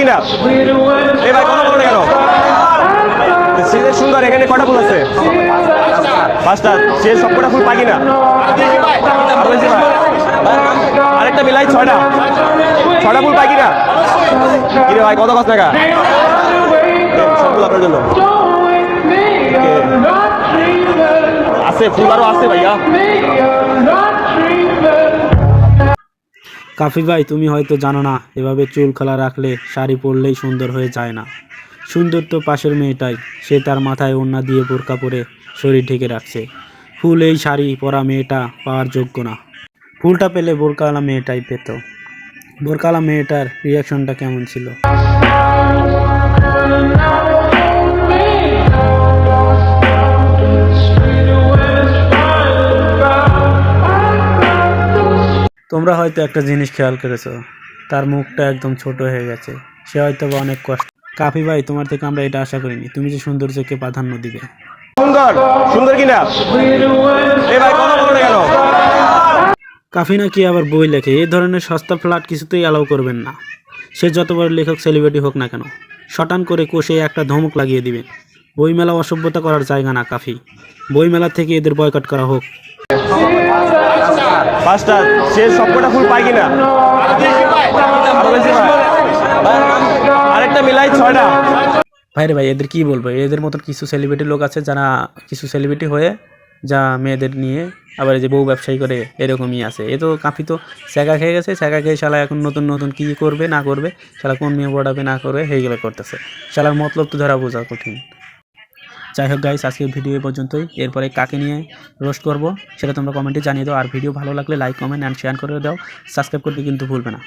কিনা? এই ভাই, কথা বলো না কেন? সিজে সুন্দর, এখানে কটা ফুল আছে? পাঁচটা, সে সবকটা ফুল পাই কিনা? আরও আরেকটা মিলাই ছয়টা। ছয়টা ফুল পাই কিনা? কিরে ভাই, কত পাঁচ টাকা? সবগুলো আপনার জন্য। আছে, ফুল আরও আছে ভাইয়া। কাফি ভাই, তুমি হয়তো জানো না, এভাবে চুল খোলা রাখলে শাড়ি পরলেই সুন্দর হয়ে যায় না। সুন্দর তো পাশের মেয়েটাই, সে তার মাথায় ওড়না দিয়ে বোরকা পরে শরীর ঢেকে রাখছে। ফুল এই শাড়ি পরা মেয়েটা পাওয়ার যোগ্য না। ফুলটা পেলে বোরকাওয়ালা মেয়েটাই পেত। বোরকাওয়ালা মেয়েটার রিয়াকশনটা কেমন ছিল? তোমরা হয়তো একটা জিনিস খেয়াল করেছ। তার মুখটা একদম ছোট হয়ে গেছে। সে হয়তো বা অনেক কষ্ট কাফি ভাই তোমার থেকে আমরা এটা আশা করিনি। তুমি যে সৌন্দর্যকে প্রাধান্য দিবে। সুন্দর? সুন্দর কিনা? এই ভাই কথা বলো না কেন? কাফি নাকি আবার বই লেখে? এই ধরনের সস্তা ফ্ল্যাট কিছুতেই অ্যালাউ করবেন না। সে যত বড় লেখক সেলিব্রিটি হোক না কেন শটান করে কষে একটা ধমক লাগিয়ে দিবেন। বইমেলা অসভ্যতা করার জায়গা না কাফি। বইমেলা থেকে এদের বয়কট করা হোক। পাঁচটা। সে সবকটা ফুল পাই কিনা। আরেকটা মিলাই ছয়টা। ভাই রে ভাই, এদের কি বলব? এদের মতন কিছু সেলিব্রিটি লোক আছে যারা কিছু সেলিব্রিটি হয়ে যা মেয়েদের নিয়ে আবার এই যে বউ ব্যবসায়ী করে এরকমই আছে। এ তো কাফি তো স্যাকা খেয়ে গেছে। স্যাকা খেয়ে শালা এখন নতুন নতুন কী করবে, না করবে? শালা কোন মেয়ে পড়াবে, না করবে? সেইগুলো করতেছে। শালার মতলব তো ধরা বোঝা কঠিন। যাই হোক গাইস আজকের ভিডিও এই পর্যন্তই। এরপরে কাকে নিয়ে রোস্ট করব, সেটা তোমরা কমেন্টে জানিয়ে দাও। আর ভিডিও ভালো লাগলে লাইক কমেন্ট অ্যান্ড শেয়ার করে দাও। সাবস্ক্রাইব করতে কিন্তু ভুলবে না।